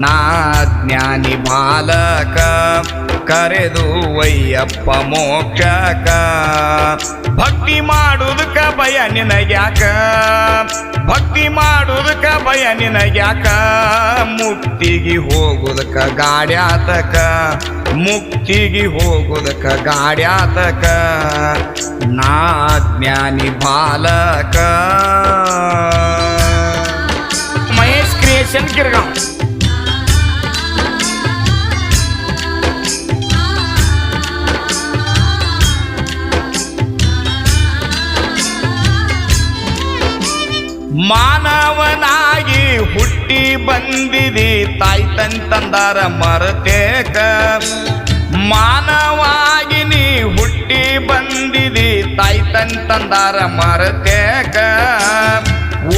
ನಾ ಜ್ಞಾನಿ ಬಾಲಕ ಕರೆದು ವಯ್ಯಪ್ಪ ಮೋಕ್ಷಕ. ಭಕ್ತಿ ಮಾಡುವುದಕ್ಕ ಭಯ ನಿನಗ್ಯಾಕ? ಭಕ್ತಿ ಮಾಡುವುದಕ್ಕ ಭಯ ನಿನಗ್ಯಾಕ? ಮುಕ್ತಿಗೆ ಹೋಗುದಕ್ಕ ಗಾಡ್ಯಾತಕ? ಮುಕ್ತಿಗೆ ಹೋಗುದಕ್ಕ ಗಾಡ್ಯಾತಕ? ನಾ ಜ್ಞಾನಿ ಬಾಲಕ. ಮಹೇಶ್ ಕ್ರಿಯೇಷನ್ ಕಿರ್ಗಾಂವ್ ಮಾನವನಾಗಿ ಹುಟ್ಟಿ ಬಂದಿದಿ ತಾಯಿ ತಂದಾರ ಮರತೇಕ. ಮಾನವಾಗಿ ನೀ ಹುಟ್ಟಿ ಬಂದಿದಿ ತಾಯಿ ತಂದಾರ ಮರತೇಕ.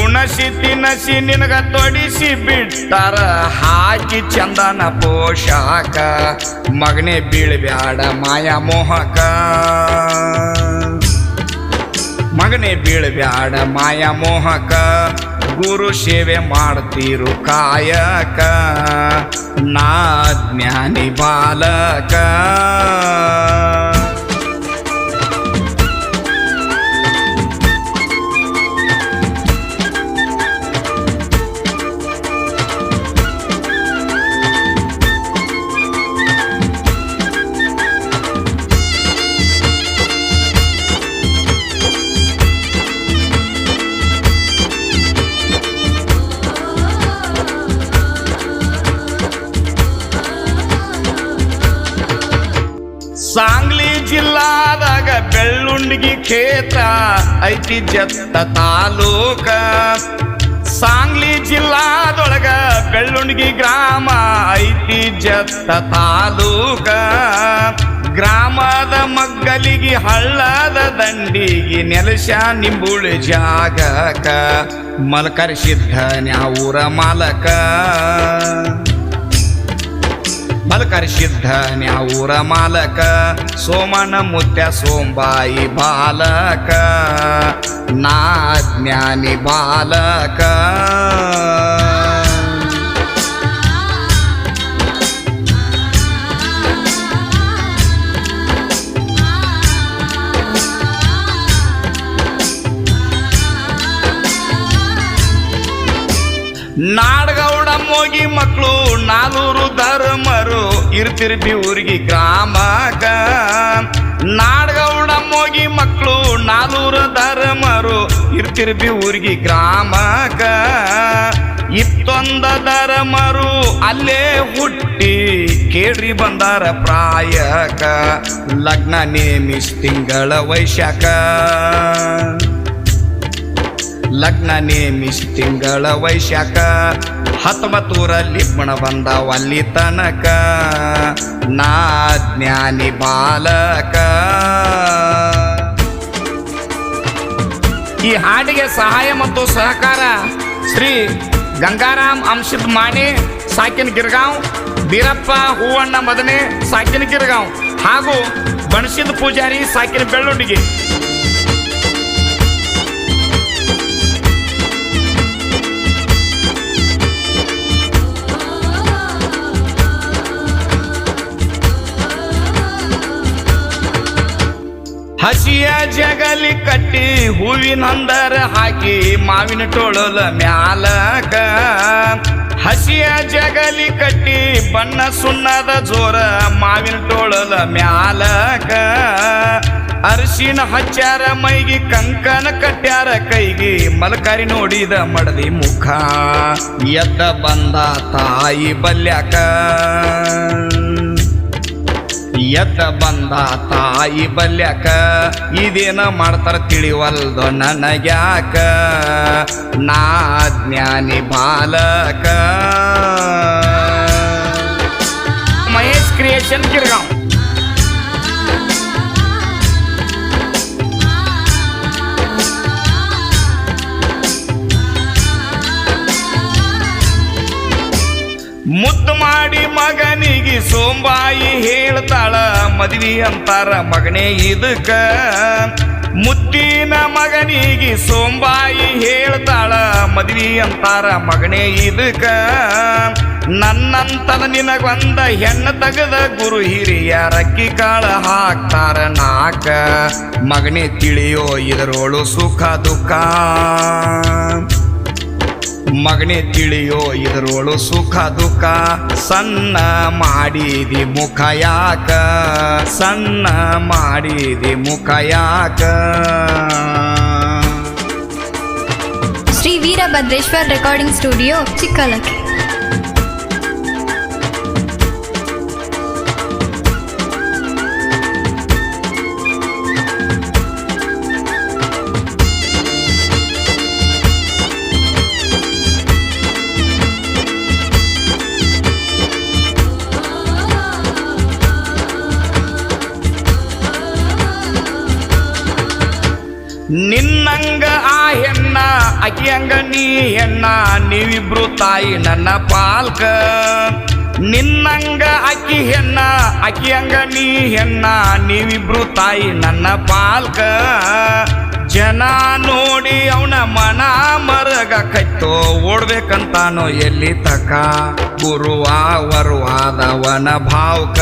ಉಣಸಿ ತಿನಸಿ ನಿನಗ ತೊಡಿಸಿ ಬಿಟ್ಟಾರ, ಹಾಕಿ ಚಂದನ ಪೋಷಾಕ. ಮಗನೇ ಬೀಳ್ಬ್ಯಾಡ ಮಾಯಾ ಮೋಹಕ. ಮಗನೇ ಬೀಳ್ಬ್ಯಾಡ ಮಾಯ ಮೋಹಕ. ಗುರು ಸೇವೆ ಮಾಡ್ತೀರು ಕಾಯಕ. ನಾ ಜ್ಞಾನಿ ಬಾಲಕ. ಸಾಂಗ್ಲಿ ಜಿಲ್ಲಾದಾಗ ಬೆಳ್ಳುಂಡಗಿ ಕ್ಷೇತ್ರ ಐತಿ ಜತ್ತ ತಾಲೂಕ. ಸಾಂಗ್ಲಿ ಜಿಲ್ಲಾದೊಳಗ ಬೆಳ್ಳುಂಡಗಿ ಗ್ರಾಮ ಐತಿ ಜತ್ತ ತಾಲೂಕ. ಗ್ರಾಮದ ಮಗ್ಗಲಿಗೆ ಹಳ್ಳದ ದಂಡಿಗೆ ನೆಲಶ ನಿಂಬುಳ ಜಾಗಕ. ಮಲಕರ್ ಸಿದ್ಧ ನ್ಯಾವೂರ ಮಾಲಕ. ಮಲಕರ ಸಿದ್ಧ ನ್ಯಾವೂರ ಮಾಲಕ ಸೋಮನ ಮುತ್ಯ ಸೋಂಬಾಯಿ ಬಾಲಕ ನಾ ಜ್ಞಾನಿ ಬಾಲಕ ನಾಡಗೌಡ ಮೋಗಿ ಮಕ್ಕಳು ನಾಲ್ವರು ಧರ್ಮರು. ಇರ್ತಿರ್ಬಿ ಊರಿಗೆ ಗ್ರಾಮಕ ನಾಡಗೌಡ ಹೋಗಿ ಮಕ್ಕಳು ನಾಲ್ವರು ಧರ್ಮರು. ಇರ್ತಿರ್ಬಿ ಊರಿಗೆ ಗ್ರಾಮಕ ಇತ್ತೊಂದ ಧರ್ಮರು ಅಲ್ಲೇ ಹುಟ್ಟಿ. ಕೇಳ್ರಿ ಬಂದಾರ ಪ್ರಾಯಕ ಲಗ್ನ ನೇಮಿಸ್ ತಿಂಗಳ ವೈಶಾಖ. ಲಗ್ನ ನೇಮಿಸ್ ತಿಂಗಳ ವೈಶಾಖ. ಹತ್ತೊಂಬತ್ತೂರಲ್ಲಿ ಬಣ ಬಂದ ಅಲ್ಲಿ ತನಕ. ನಾ ಜ್ಞಾನಿ ಬಾಲಕ. ಈ ಹಾಡಿಗೆ ಸಹಾಯ ಮತ್ತು ಸಹಕಾರ ಶ್ರೀ ಗಂಗಾರಾಮ್ ಅಂಶಿತ್ ಮಾಣಿ, ಸಾಕಿನ ಗಿರ್ಗಾಂವ್, ಬೀರಪ್ಪ ಹೂವಣ್ಣ ಮದನೆ, ಸಾಕಿನ ಗಿರ್ಗಾಂವ್ ಹಾಗೂ ಬಣಸಿದ ಪೂಜಾರಿ ಸಾಕಿನ ಬೆಳ್ಳುಂಡಿಗೆ ಜಗಲಿ ಕಟ್ಟಿ ಹೂವಿನಂದರ ಹಾಕಿ ಮಾವಿನ ಟೋಳಲ ಮ್ಯಾಲಕ ಹಸಿಯ ಜಗಲಿ ಕಟ್ಟಿ ಬಣ್ಣ ಸುಣ್ಣದ ಜೋರ ಮಾವಿನ ಟೋಳಲ ಮ್ಯಾಲಕ ಅರಿಶಿನ ಹಚ್ಚಾರ ಮೈಗಿ ಕಂಕನ ಕಟ್ಟ್ಯಾರ ಕೈಗಿ ಮಲಕಾರಿ ನೋಡಿದ ಮಡದಿ ಮುಖ. ಎದ್ದ ಬಂದ ತಾಯಿ ಬಲ್ಯಾಕ. ಎದ್ದ ಬಂದ ತಾಯಿ ಬಲ್ಯಾಕ ಇದೇನ ಮಾಡ್ತಾರ ತಿಳಿವಲ್ದು ನನಗ್ಯಾಕ? ನಾ ಜ್ಞಾನಿ ಬಾಲಕ. ಮಹೇಶ್ ಕ್ರಿಯೇಷನ್ ಕಿರ್ಗಾಂವ್. ಮುದ್ದು ಮಾಡಿ ಮಗನಿಗೆ ಸೋಂಬಾಯಿ ಹೇಳ್ತಾಳ, ಮದ್ವಿ ಅಂತಾರ ಮಗನೇ ಇದಕ್ಕ ಮುದ್ದಿನ ಮಗನಿಗೆ ಸೋಂಬಾಯಿ ಹೇಳ್ತಾಳ, ಮದ್ವಿ ಅಂತಾರ ಮಗನೇ ಇದಕ್ಕ ನನ್ನಂತನ ನಿನಗೊಂದ ಹೆಣ್ಣು ತಗದ ಗುರು ಹಿರಿಯ ರಕ್ಕಿ ಕಾಳ ಹಾಕ್ತಾರ ನಾಕ. ಮಗನೇ ತಿಳಿಯೋ ಇದರೋಳು ಸುಖ ದುಃಖ. ಮಗನೇ ತಿಳಿಯೋ ಇದರೊಳು ಸುಖ ದುಃಖ, ಸಣ್ಣ ಮಾಡಿದಿ ಮುಖ ಯಾಕ? ಸಣ್ಣ ಮಾಡಿದಿ ಮುಖ ಯಾಕ? Shri Veerabhadreshwar recording studio Chikkalakki. ನಿನ್ನಂಗ ಆ ಹೆಣ್ಣ ಅಕಿಯಂಗ ನೀ ಹೆಣ್ಣ, ನೀವಿಬ್ರು ತಾಯಿ ನನ್ನ ಪಾಲ್ಕ. ನಿನ್ನಂಗ ಅಕ್ಕಿ ಹೆಣ್ಣ ಅಕಿಯಂಗ ನೀ ಹೆಣ್ಣ, ನೀವಿಬ್ರು ತಾಯಿ ನನ್ನ ಪಾಲ್ಕ. ಜನ ನೋಡಿ ಅವನ ಮನ ಮರಗ ಕೈತೋ ಓಡ್ಬೇಕಂತಾನೋ ಎಲ್ಲಿ ತಕ? ಗುರುವ ವರುವಾದವನ ಭಾವ್ಕ.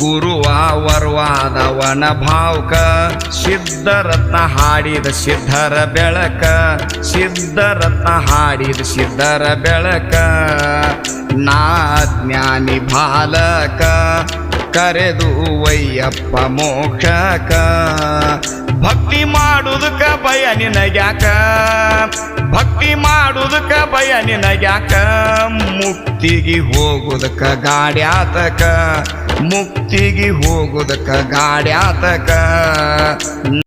ಗುರುವ ವರವಾದವನ ಭಾವಕ. ಸಿದ್ಧರತ್ನ ಹಾಡಿದ ಸಿದ್ಧರ ಬೆಳಕ. ಸಿದ್ಧರತ್ನ ಹಾಡಿದ ಸಿದ್ಧರ ಬೆಳಕ. ನಾ ಜ್ಞಾನಿ ಬಾಲಕ. ಕರೆದು ವೈಯಪ್ಪ ಮೋಕ್ಷಕ. ಭಕ್ತಿ ಮಾಡುವುದಕ್ಕ ಭಯ ನಿನಗ್ಯಾಕ? ಭಕ್ತಿ ಮಾಡುವುದಕ್ಕ ಭಯ ನಿನಗ್ಯಾಕ? ಮುಕ್ತಿಗೆ ಹೋಗುದಕ್ಕ ಗಾಡ್ಯಾತಕ ಮುಕ್ತಿಗೆ ಹೋಗುದಕ್ಕ ಗಾಡ್ಯಾತಕ